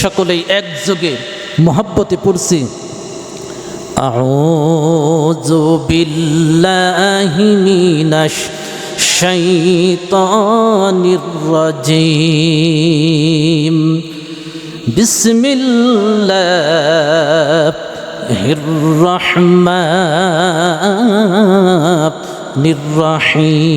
সকলেই একযোগে মহব্বতে পড়ছি أعوذ بالله من الشيطان الرجيم بسم الله الرحمن الرحيم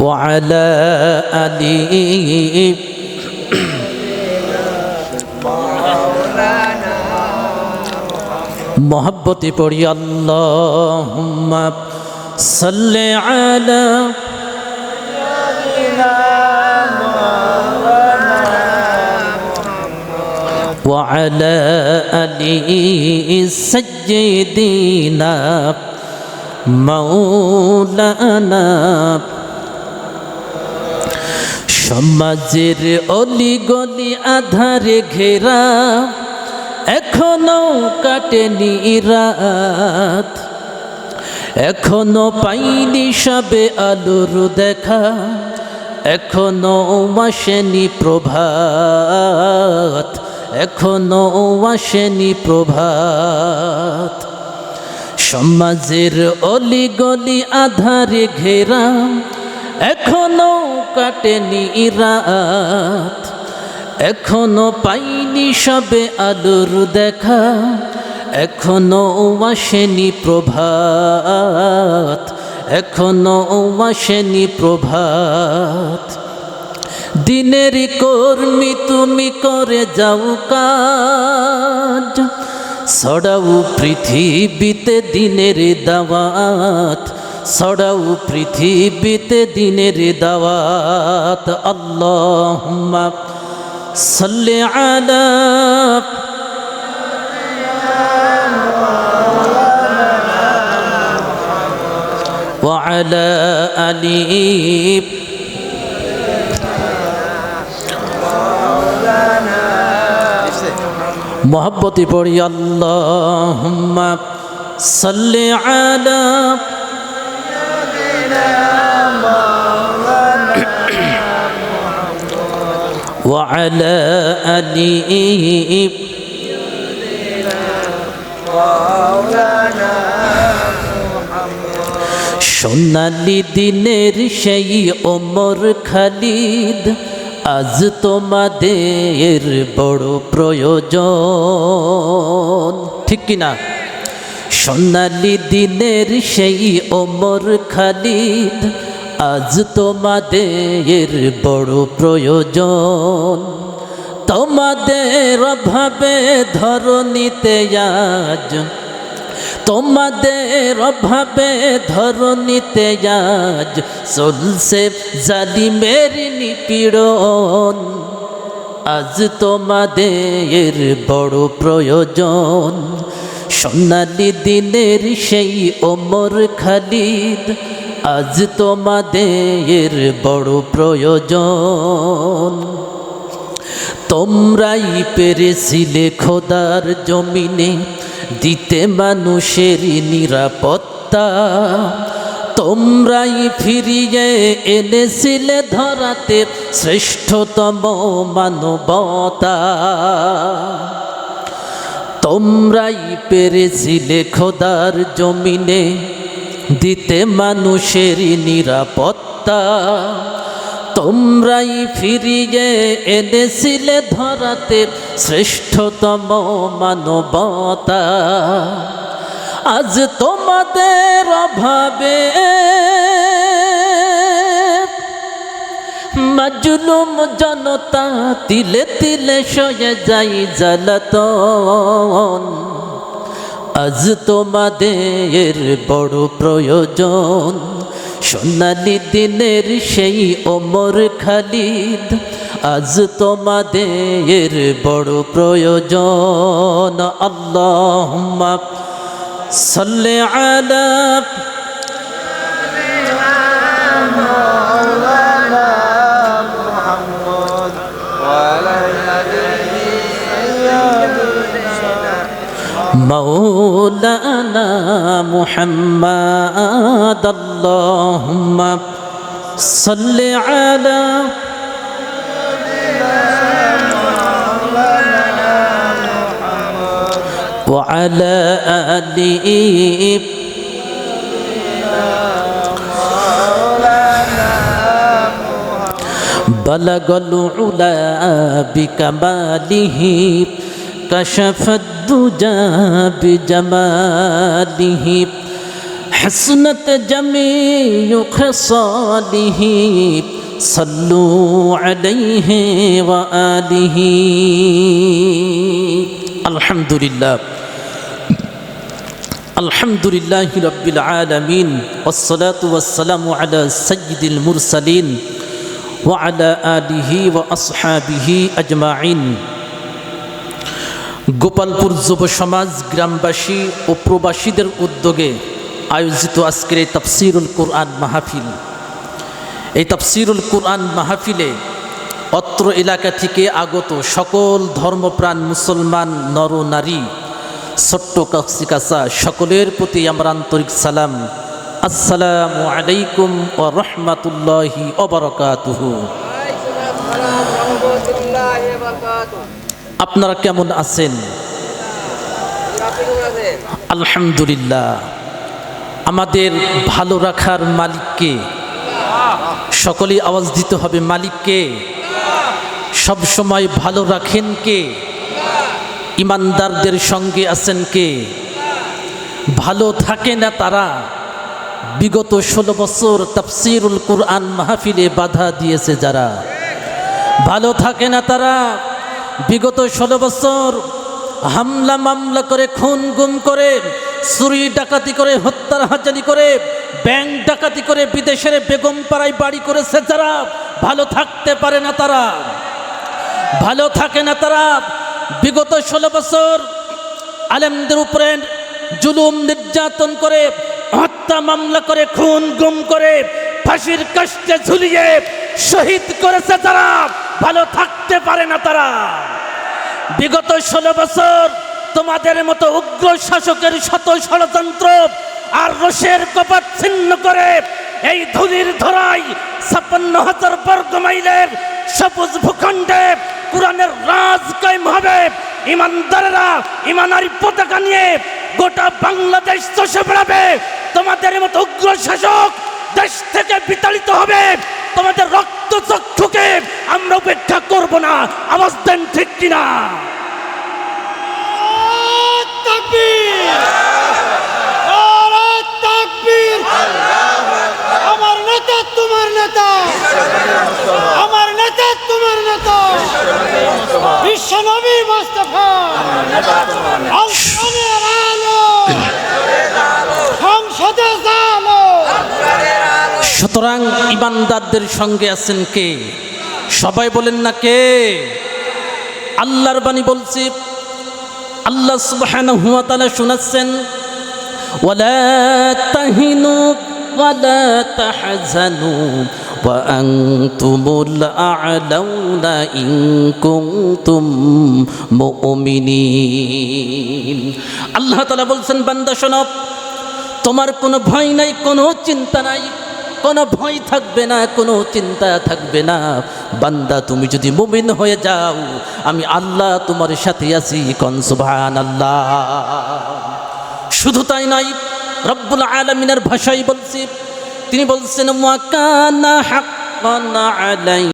وعلى آله محبت پڑی اللهم صل على وعلى آله سيدنا مولانا সমাজের অলি গলি আধারে ঘেরা, এখনও কাটেনি রাত। এখনও পাইনি সবে আলোর দেখা, এখনও আসেনি প্রভাত, এখনও আসেনি প্রভাত। সমাজের অলি গলি আধারে ঘেরা এখনও কাটেনি রাত, এখনও পাইনি সবে আলোর দেখা, এখনও আসেনি প্রভাত, এখনও আসেনি প্রভাত। দিনের কর্মী তুমি করে যাও কাজ, ছড়াও পৃথিবীতে দিনের দাওয়াত ছড়াও পৃথিবীতে দিনের দাওয়াত আল্লাহুম্মা সাল্লি আলা وعلى آله মোহব্বতে পড়ি আল্লাহুম্মা সাল্লি আলা وعلى آل সোনালি দিনের সেই ওমর খালিদ আজ তোমাদের বড় প্রয়োজন ঠিক কিনা সোনালি দিনের সেই ওমর খালিদ আজ তোমাদের বড় প্রয়োজন। তোমাদের অভাবে ধরণীতে আজ। তোমাদের অভাবে ধরণীতে আজ চলছে জালিমের নিপীড়ন। আজ তোমাদের বড় প্রয়োজন। সোনালি দিনের সেই ওমর খালিদ আজ তোমাদের বড় প্রয়োজন। তোমরাই পেরেছিলে খোদার জমিনে দিতে মানুষের নিরাপত্তা। তোমরাই ফিরিয়ে এনেছিলে ধরাতে শ্রেষ্ঠতম মানবতা। তোমরাই পেরেছিলে খোদার জমিনে দিতে মানুষের নিরাপত্তা। তোমরাই ফিরিয়ে এনেছিলে ধরাতে শ্রেষ্ঠতম মানবতা। আজ তোমাদের অভাবে মাজলুম জনতা তিলে তিলে সয়ে যাই জ্বালাতন। আজ তোমাদের বড় প্রয়োজন। সোনালি দিনের সেই অমর খালিদ, আজ তোমাদের বড় প্রয়োজন। আল্লাহ সাল্লে আলা محمد اللهم صل على وعلى آله بلغ العلا بكماله. كشف الدجى بجماله حسنت جميع خصاله صلوا عليه وآله. الحمد لله الحمد لله رب العالمين والصلاة والسلام على سيد المرسلين وعلى آله وأصحابه أجمعين. গোপালপুর যুব সমাজ, গ্রামবাসী ও প্রবাসীদের উদ্যোগে আয়োজিত আজকের এই তাফসিরুল কোরআন মাহফিল। এই তাফসিরুল কোরআন মাহফিলে অত্র এলাকা থেকে আগত সকল ধর্মপ্রাণ মুসলমান, নর নারী, ছোট্ট কাছি কাছা সকলের প্রতি আমার আন্তরিক সালাম। আসসালামু আলাইকুম ও রহমাতুল্লাহি অবরকাতুহু আপনারা কেমন আছেন? আলহামদুলিল্লাহ। আমাদের ভালো রাখার মালিককে, সকলেই আওয়াজ দিতে হবে মালিককে। সব সময় ভালো রাখেন কে? ইমানদারদের সঙ্গে আছেন কে? ভালো থাকে না তারা? বিগত ষোলো বছর তাফসিরুল কুরআন মাহফিলে বাধা দিয়েছে যারা। ভালো থাকে না তারা? বিগত ষোলো বছর হামলা মামলা করে, খুন গুম করে, চুরি ডাকাতি করে, হত্যার হাজারি করে, ব্যাংক ডাকাতি করে, বিদেশের বেগম পাড়ায় বাড়ি করেছে যারা, ভালো থাকতে পারে না তারা। ভালো থাকে না তারা। বিগত ষোলো বছর আলেমদের উপরে জুলুম নির্যাতন করে, হত্যা মামলা করে, খুন গুম করে ফাঁসির কাষ্টে ঝুলিয়ে শহীদ করেছে তারা ভালো থাকতে পারে না তারা। বিগত ষোলো বছর তোমাদের মতো উগ্র শাসকের শত ষড়যন্ত্র আর রসের কপাট ছিন্ন করে এই ধুলির ধরাই ছাপ্পান্ন হাজার বর্গ মাইলের সবুজ ভূখণ্ডে কোরআনের রাজ কায়েম হবে। ইমানদারেরা ইমানারি পতাকা নিয়ে গোটা বাংলাদেশ চষে বেড়াবে। তোমাদের মতো উগ্র শাসক দেশ থেকে বিতাড়িত হবে। তোমাদের রক্ত চক্ষুকে আমরা উপেক্ষা করব না। আওয়াজ দেন ঠিক কিনা? আমার সংসদে সুতরাং ইমানদারদের সঙ্গে আছেন কে? সবাই বলেন না কে? আল্লাহর বাণী বলছি, আল্লাহ সুবহানাহু হুয়া তাআলা শোনাচ্ছেন ওয়ালা তাহিনু আল্লাহ বলছেন, বান্দা শোনো, তোমার কোনো ভয় নাই, কোনো চিন্তা নাই। কোনো ভয় থাকবে না, কোনো চিন্তা থাকবে না। বান্দা, তুমি যদি মুমিন হয়ে যাও, আমি আল্লাহ তোমার সাথে আছি কন? সুভান আল্লাহ শুধু তাই নাই রব্বুল আলমিনের ভাষাই বলছি, তিনি বলছেন মাকানা হাক্কান আলাই